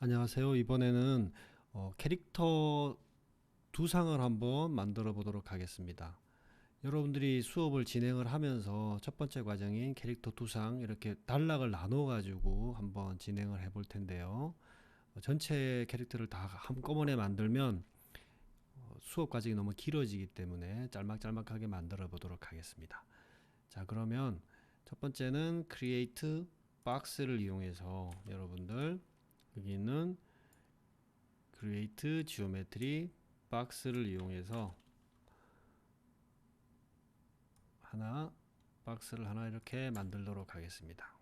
안녕하세요. 이번에는 어, 캐릭터 두 상을 한번 만들어 보도록 하겠습니다. 여러분들이 수업을 진행을 하면서 첫 번째 과정인 캐릭터 두 상 이렇게 단락을 나눠 가지고 한번 진행을 해 볼 텐데요. 어, 전체 캐릭터를 다 한꺼번에 만들면 어, 수업 과정이 너무 길어지기 때문에 짤막짤막하게 만들어 보도록 하겠습니다. 자, 그러면 첫 번째는 create box를 이용해서 여러분들 여기 있는 create geometry box를 이용해서 하나 박스를 하나 이렇게 만들도록 하겠습니다.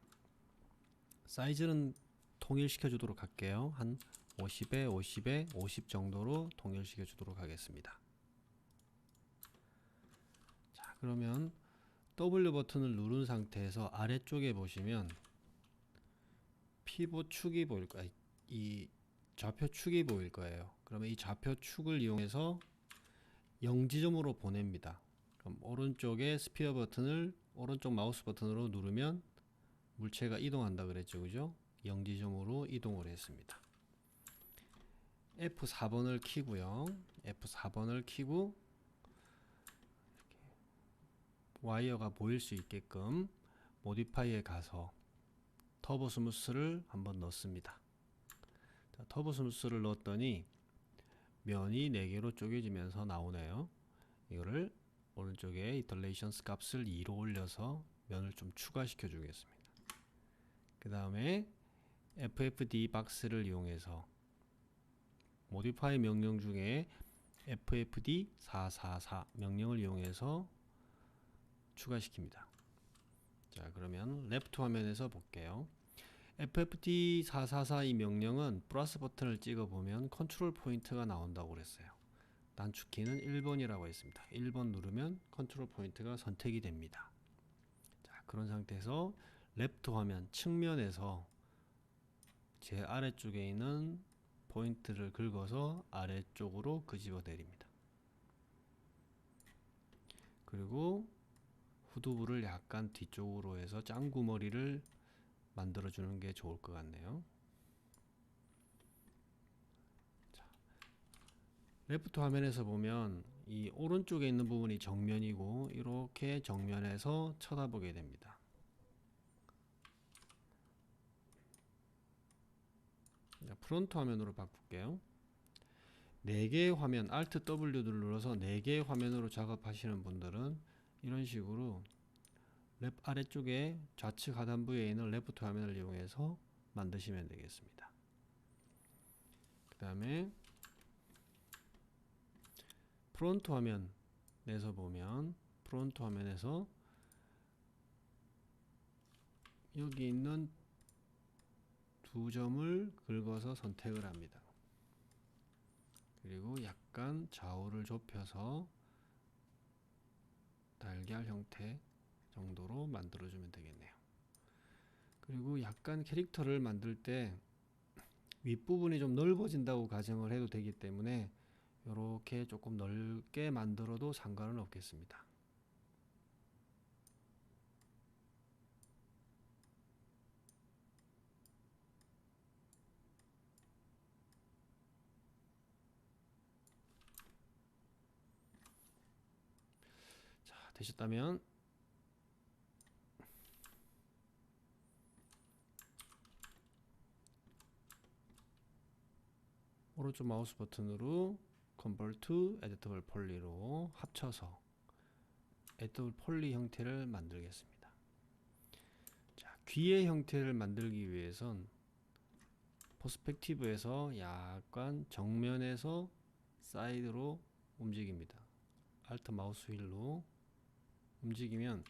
사이즈는 통일시켜 주도록 할게요. 한 50에 50에 50 정도로 통일시켜 주도록 하겠습니다. 자, 그러면 W 버튼을 누른 상태에서 아래쪽에 보시면 피봇 축이 보일 거예요. 이 좌표 축이 보일 거예요. 그러면 이 좌표 축을 이용해서 0지점으로 보냅니다. 그럼 오른쪽에 스피어 버튼을 오른쪽 마우스 버튼으로 누르면 물체가 이동한다 그랬죠. 그죠? 0지점으로 이동을 했습니다. F4번을 키고요. F4번을 키고 와이어가 보일 수 있게끔 모디파이에 가서 터보 스무스를 한번 넣습니다. 자, 터보 스무스를 넣었더니 면이 4개로 쪼개지면서 나오네요. 이거를 오른쪽에 이터레이션스 값을 2로 올려서 면을 좀 추가시켜 주겠습니다. 그 다음에 FFD 박스를 이용해서 모디파이 명령 중에 FFD 444 명령을 이용해서 추가시킵니다. 자 그러면 레프트 화면에서 볼게요. FFD 444 이 명령은 플러스 버튼을 찍어 보면 컨트롤 포인트가 나온다고 그랬어요. 단축키는 1번이라고 했습니다. 1번 누르면 컨트롤 포인트가 선택이 됩니다. 자, 그런 상태에서 레프트 화면 측면에서 제 아래쪽에 있는 포인트를 긁어서 아래쪽으로 끄집어 내립니다. 그리고 후두부를 약간 뒤쪽으로 해서 짱구머리를 만들어 주는 게 좋을 것 같네요. 자, 레프트 화면에서 보면 이 오른쪽에 있는 부분이 정면이고 이렇게 정면에서 쳐다보게 됩니다. 자, 프론트 화면으로 바꿀게요. 4개의 화면 Alt W를 눌러서 4개의 화면으로 작업하시는 분들은 이런 식으로 랩 아래쪽에 좌측 하단부에 있는 레프트 화면을 이용해서 만드시면 되겠습니다. 그 다음에 프론트 화면에서 보면 프론트 화면에서 여기 있는 두 점을 긁어서 선택을 합니다. 그리고 약간 좌우를 좁혀서 달걀 형태 정도로 만들어주면 되겠네요. 그리고 약간 캐릭터를 만들 때 윗부분이 좀 넓어진다고 가정을 해도 되기 때문에 이렇게 조금 넓게 만들어도 상관은 없겠습니다. 자, 되셨다면 오른쪽 마우스 버튼으로 Convert to Editable Poly로 합쳐서 Editable Poly 형태를 만들겠습니다. 자, 귀의 형태를 만들기 위해선 퍼스펙티브에서 약간 정면에서 사이드로 움직입니다. Alt 마우스 휠로 움직이면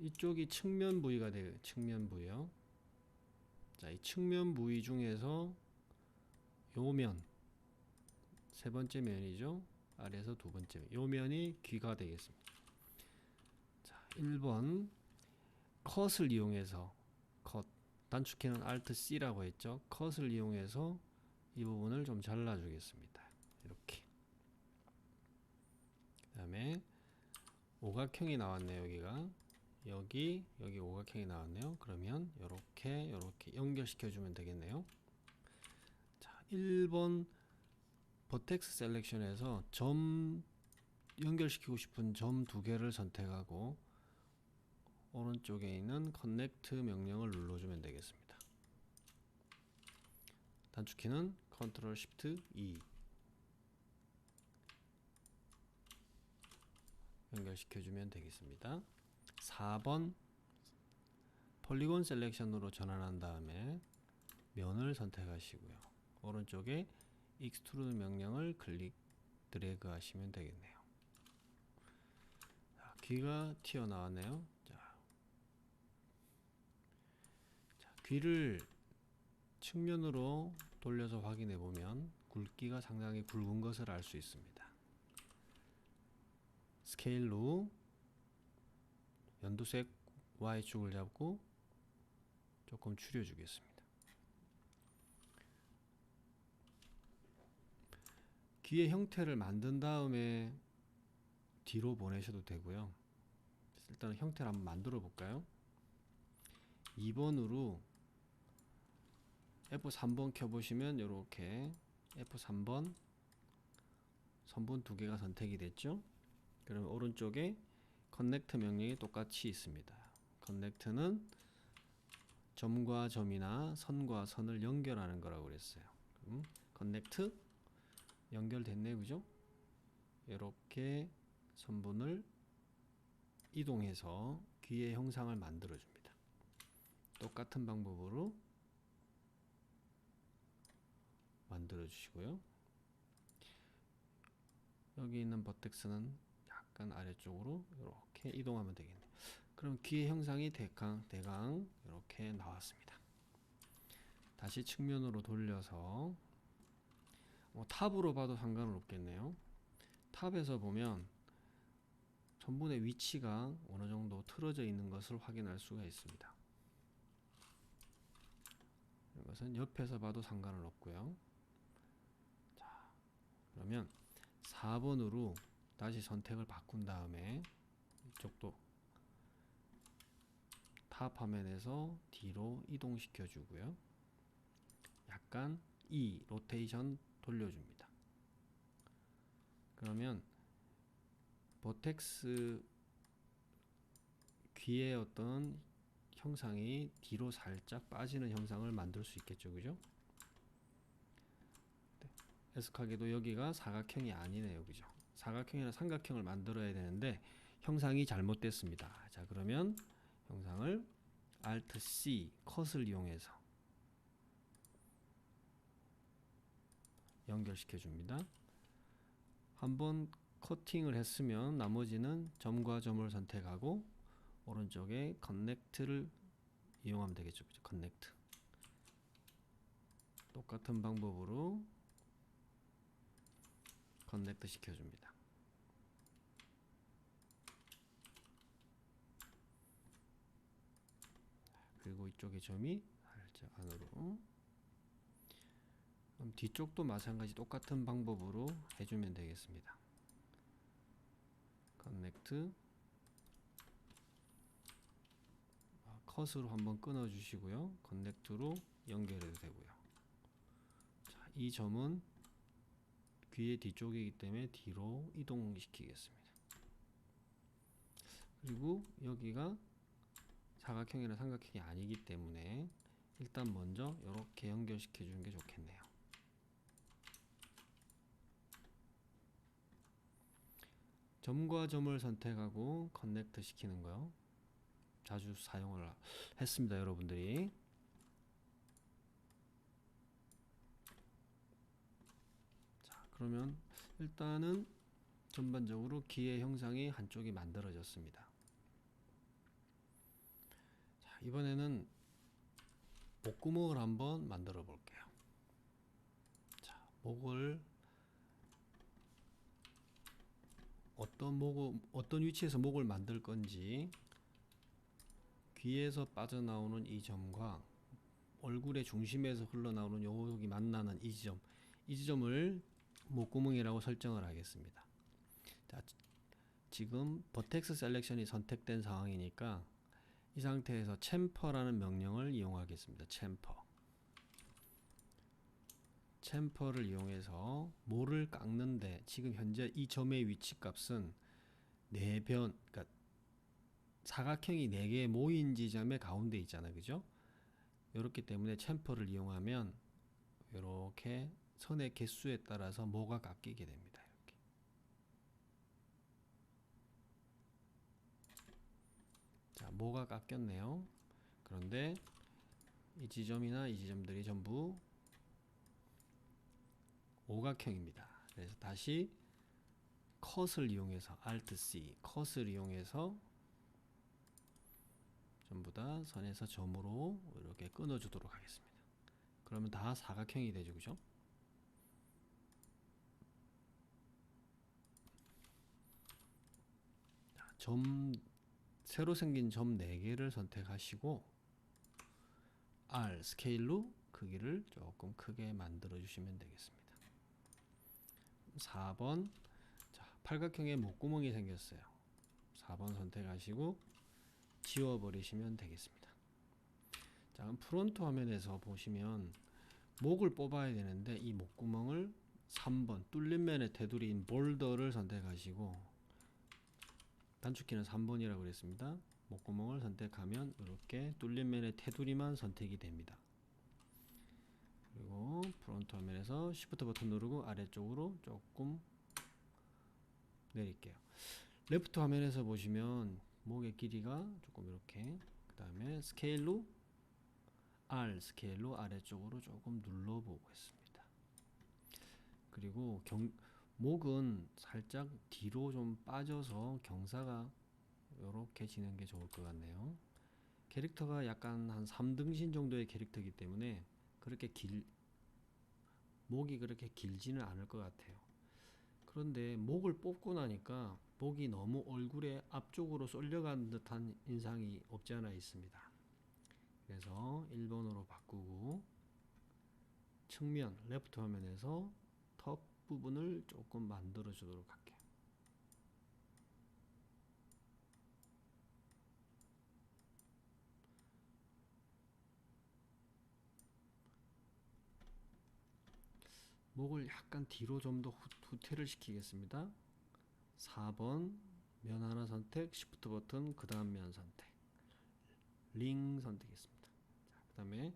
이쪽이 측면 부위가 돼요. 측면 부위요. 자, 이 측면 부위 중에서 요 면, 세 번째 면이죠. 아래에서 두 번째 면. 요 면이 귀가 되겠습니다. 자, 1번 컷을 이용해서 컷 단축키는 Alt C라고 했죠. 컷을 이용해서 이 부분을 좀 잘라 주겠습니다. 이렇게. 그다음에 오각형이 나왔네요, 여기가. 여기 여기 오각형이 나왔네요. 그러면 이렇게 이렇게 연결시켜 주면 되겠네요. 자, 1번 버텍스 셀렉션에서 점 연결시키고 싶은 점 두 개를 선택하고 오른쪽에 있는 커넥트 명령을 눌러주면 되겠습니다. 단축키는 컨트롤 쉬프트 E 연결시켜주면 되겠습니다. 4번 폴리곤 셀렉션으로 전환한 다음에 면을 선택하시고요. 오른쪽에 익스트루드 명령을 클릭 드래그 하시면 되겠네요. 자, 귀가 튀어나왔네요. 자, 자, 귀를 측면으로 돌려서 확인해 보면 굵기가 상당히 굵은 것을 알 수 있습니다. 스케일로 연두색 Y축을 잡고 조금 줄여 주겠습니다. 귀의 형태를 만든 다음에 뒤로 보내셔도 되고요. 일단 형태를 한번 만들어 볼까요? 2번으로 F3번 켜보시면 이렇게 F3번 선분 두 개가 선택이 됐죠? 그러면 오른쪽에 커넥트 명령이 똑같이 있습니다. 커넥트는 점과 점이나 선과 선을 연결하는 거라고 그랬어요. 그럼 커넥트 연결됐네 그죠? 이렇게 선분을 이동해서 귀의 형상을 만들어 줍니다. 똑같은 방법으로 만들어 주시고요. 여기 있는 버텍스는 약간 아래쪽으로 이렇게 이동하면 되겠네요. 그럼 귀의 형상이 대강 대강 이렇게 나왔습니다. 다시 측면으로 돌려서 뭐 탑으로 봐도 상관은 없겠네요. 탑에서 보면 전분의 위치가 어느 정도 틀어져 있는 것을 확인할 수가 있습니다. 이것은 옆에서 봐도 상관은 없고요. 자, 그러면 4번으로 다시 선택을 바꾼 다음에 이쪽도 탑 화면에서 뒤로 이동시켜 주고요. 약간 E 로테이션 돌려줍니다. 그러면 버텍스 귀의 어떤 형상이 뒤로 살짝 빠지는 형상을 만들 수 있겠죠, 그죠? 네. 애석하게도 여기가 사각형이 아니네요, 그죠? 사각형이나 삼각형을 만들어야 되는데 형상이 잘못됐습니다. 자, 그러면 형상을 Alt C 컷을 이용해서 연결시켜 줍니다. 한번 커팅을 했으면 나머지는 점과 점을 선택하고 오른쪽에 커넥트를 이용하면 되겠죠. 그죠? 커넥트. 똑같은 방법으로 커넥트 시켜줍니다. 그리고 이쪽에 점이 살짝 안으로 그럼 뒤쪽도 마찬가지 똑같은 방법으로 해주면 되겠습니다. 커넥트 아, 컷으로 한번 끊어 주시고요. 커넥트로 연결해도 되고요. 자, 이 점은 귀의 뒤쪽이기 때문에 뒤로 이동시키겠습니다. 그리고 여기가 사각형이나 삼각형이 아니기 때문에 일단 먼저 이렇게 연결시켜 주는 게 좋겠네요. 점과 점을 선택하고 커넥트 시키는 거요. 자주 사용을 했습니다, 여러분들이. 자, 그러면 일단은 전반적으로 기의 형상이 한쪽이 만들어졌습니다. 자, 이번에는 목구멍을 한번 만들어 볼게요. 자, 목을 어떤 목을 어떤 위치에서 목을 만들 건지 귀에서 빠져나오는 이 점과 얼굴의 중심에서 흘러나오는 요기 만나는 이 지점 이 지점을 목구멍이라고 설정을 하겠습니다. 자, 지금 버텍스 셀렉션이 선택된 상황이니까 이 상태에서 챔퍼라는 명령을 이용하겠습니다. 챔퍼. 챔퍼를 이용해서 모를 깎는데 지금 현재 이 점의 위치 값은 네 변, 그러니까 사각형이 네개 모인 지점의 가운데 있잖아요, 그죠? 이렇기 때문에 챔퍼를 이용하면 이렇게 선의 개수에 따라서 모가 깎이게 됩니다. 이렇게. 자, 모가 깎였네요. 그런데 이 지점이나 이 지점들이 전부 오각형입니다. 그래서 다시 컷을 이용해서 Alt C, 컷을 이용해서 전부 다 선에서 점으로 이렇게 끊어 주도록 하겠습니다. 그러면 다 사각형이 되죠, 그죠? 자, 점 새로 생긴 점 4개를 선택하시고 R 스케일로 크기를 조금 크게 만들어 주시면 되겠습니다. 4번 자, 팔각형에 목구멍이 생겼어요. 4번 선택하시고 지워 버리시면 되겠습니다. 자, 그럼 프론트 화면에서 보시면 목을 뽑아야 되는데 이 목구멍을 3번 뚫린 면의 테두리인 볼더를 선택하시고 단축키는 3번이라고 그랬습니다. 목구멍을 선택하면 이렇게 뚫린 면의 테두리만 선택이 됩니다. 그리고 프론트 화면에서 Shift 버튼 누르고 아래쪽으로 조금 내릴게요. 레프트 화면에서 보시면 목의 길이가 조금 이렇게 그 다음에 스케일로 R 스케일로 아래쪽으로 조금 눌러보고 있습니다. 그리고 경, 목은 살짝 뒤로 좀 빠져서 경사가 이렇게 지는 게 좋을 것 같네요. 캐릭터가 약간 한 3등신 정도의 캐릭터이기 때문에 그렇게 길 목이 그렇게 길지는 않을 것 같아요. 그런데 목을 뽑고 나니까 목이 너무 얼굴에 앞쪽으로 쏠려간 듯한 인상이 없지 않아 있습니다. 그래서 1번으로 바꾸고 측면 레프트 화면에서 top 부분을 조금 만들어 주도록 할게요. 목을 약간 뒤로 좀 더 후퇴를 시키겠습니다. 4번 면 하나 선택, Shift 버튼, 그 다음 면 선택, 링 선택했습니다. 그 다음에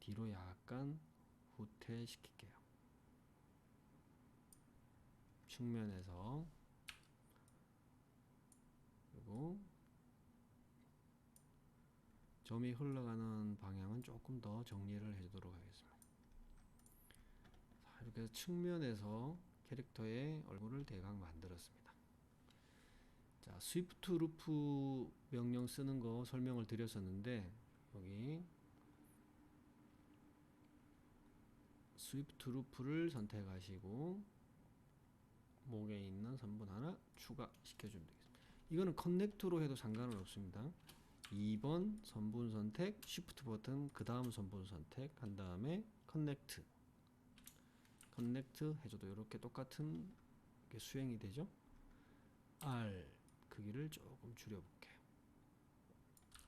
뒤로 약간 후퇴 시킬게요. 측면에서 그리고 점이 흘러가는 방향은 조금 더 정리를 해주도록 하겠습니다. 자, 이렇게 해서 측면에서 캐릭터의 얼굴을 대강 만들었습니다. 자, 스위프트 루프 명령 쓰는 거 설명을 드렸었는데 여기 스위프트 루프를 선택하시고 목에 있는 선분 하나 추가시켜주면 되겠습니다. 이거는 커넥트로 해도 상관은 없습니다. 2번 선분 선택, Shift 버튼, 그 다음 선분 선택 한 다음에 커넥트 커넥트 해줘도 이렇게 똑같은 게 수행이 되죠. R 크기를 조금 줄여볼게요.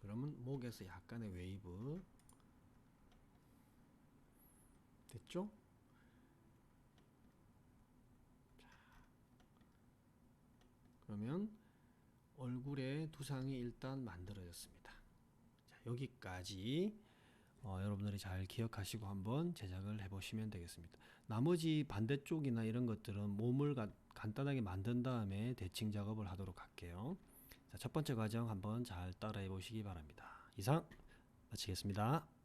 그러면 목에서 약간의 웨이브 됐죠? 그러면 얼굴의 두상이 일단 만들어졌습니다. 자, 여기까지 어, 여러분들이 잘 기억하시고 한번 제작을 해보시면 되겠습니다. 나머지 반대쪽이나 이런 것들은 몸을 가, 간단하게 만든 다음에 대칭 작업을 하도록 할게요. 자, 첫 번째 과정 한번 잘 따라해 보시기 바랍니다. 이상 마치겠습니다.